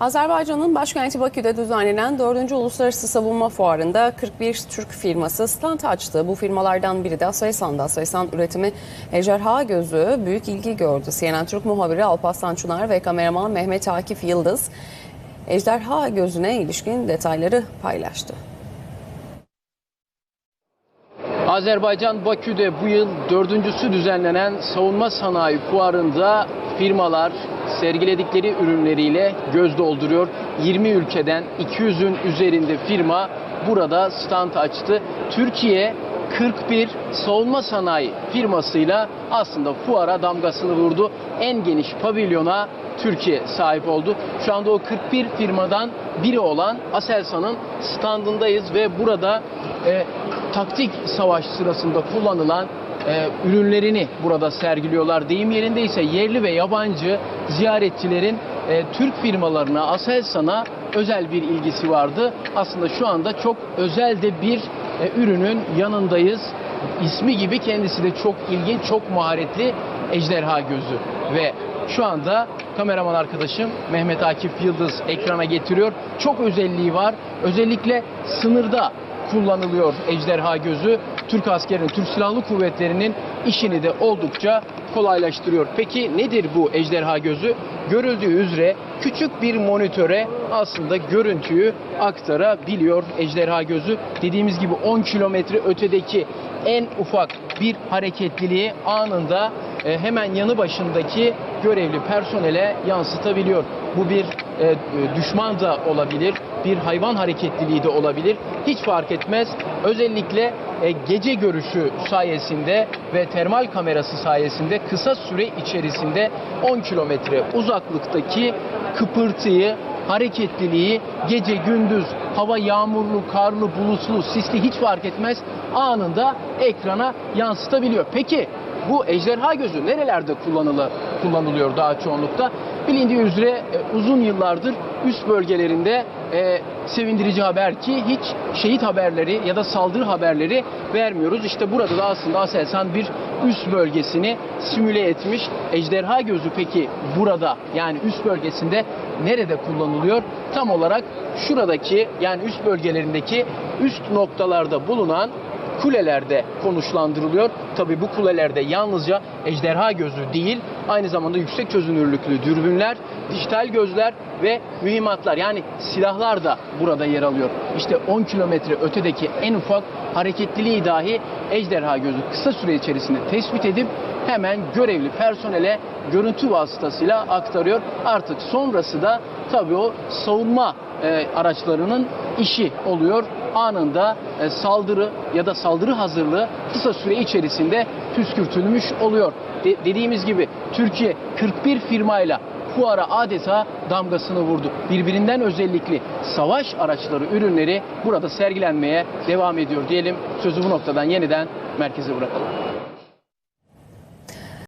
Azerbaycan'ın başkenti Bakü'de düzenlenen 4. Uluslararası Savunma Fuarı'nda 41 Türk firması stand açtı. Bu firmalardan biri de Aselsan'da. Aselsan üretimi Ejderha Gözü büyük ilgi gördü. CNN Türk muhabiri Alparslan Çınar ve kameraman Mehmet Akif Yıldız Ejderha Gözü'ne ilişkin detayları paylaştı. Azerbaycan Bakü'de bu yıl dördüncüsü düzenlenen savunma sanayi fuarında firmalar sergiledikleri ürünleriyle göz dolduruyor. 20 ülkeden 200'ün üzerinde firma burada stand açtı. Türkiye 41 savunma sanayi firmasıyla aslında fuara damgasını vurdu. En geniş pavilyona Türkiye sahip oldu. Şu anda o 41 firmadan biri olan Aselsan'ın standındayız ve burada e, taktik savaş sırasında kullanılan e, ürünlerini burada sergiliyorlar. Deyim yerinde ise yerli ve yabancı ziyaretçilerin e, Türk firmalarına, Aselsan'a özel bir ilgisi vardı. Aslında şu anda çok özel de bir e, ürünün yanındayız. İsmi gibi kendisi de çok ilginç, çok maharetli Ejderha Gözü ve şu anda kameraman arkadaşım Mehmet Akif Yıldız ekrana getiriyor. Çok özelliği var. Özellikle sınırda kullanılıyor ejderha gözü. Türk askerinin, Türk Silahlı Kuvvetleri'nin işini de oldukça kolaylaştırıyor. Peki nedir bu ejderha gözü? Görüldüğü üzere küçük bir monitöre aslında görüntüyü aktarabiliyor ejderha gözü. Dediğimiz gibi 10 kilometre ötedeki en ufak bir hareketliliği anında e, hemen yanı başındaki görevli personele yansıtabiliyor. Bu bir e, düşman da olabilir, bir hayvan hareketliliği de olabilir. Hiç fark etmez. Özellikle e, gece görüşü sayesinde ve termal kamerası sayesinde kısa süre içerisinde 10 kilometre uzaklıktaki kıpırtıyı, hareketliliği gece gündüz hava yağmurlu, karlı, bulutlu, sisli hiç fark etmez anında ekrana yansıtabiliyor. Peki bu ejderha gözü nerelerde kullanılı, kullanılıyor daha çoğunlukta? Bilindiği üzere e, uzun yıllardır üst bölgelerinde e, sevindirici haber ki hiç şehit haberleri ya da saldırı haberleri vermiyoruz. İşte burada da aslında Aselsan bir üst bölgesini simüle etmiş. Ejderha gözü peki burada yani üst bölgesinde nerede kullanılıyor? Tam olarak şuradaki yani üst bölgelerindeki üst noktalarda bulunan kulelerde konuşlandırılıyor. Tabi bu kulelerde yalnızca ejderha gözü değil, aynı zamanda yüksek çözünürlüklü dürbünler, dijital gözler ve mühimmatlar yani silahlar da burada yer alıyor. İşte 10 kilometre ötedeki en ufak hareketliliği dahi ejderha gözü kısa süre içerisinde tespit edip hemen görevli personele görüntü vasıtasıyla aktarıyor. Artık sonrası da tabii o savunma e, araçlarının işi oluyor. Anında e, saldırı ya da saldırı hazırlığı kısa süre içerisinde püskürtülmüş oluyor. De- dediğimiz gibi Türkiye 41 firmayla fuara adeta damgasını vurdu. Birbirinden özellikli savaş araçları, ürünleri burada sergilenmeye devam ediyor diyelim. Sözü bu noktadan yeniden merkeze bırakalım.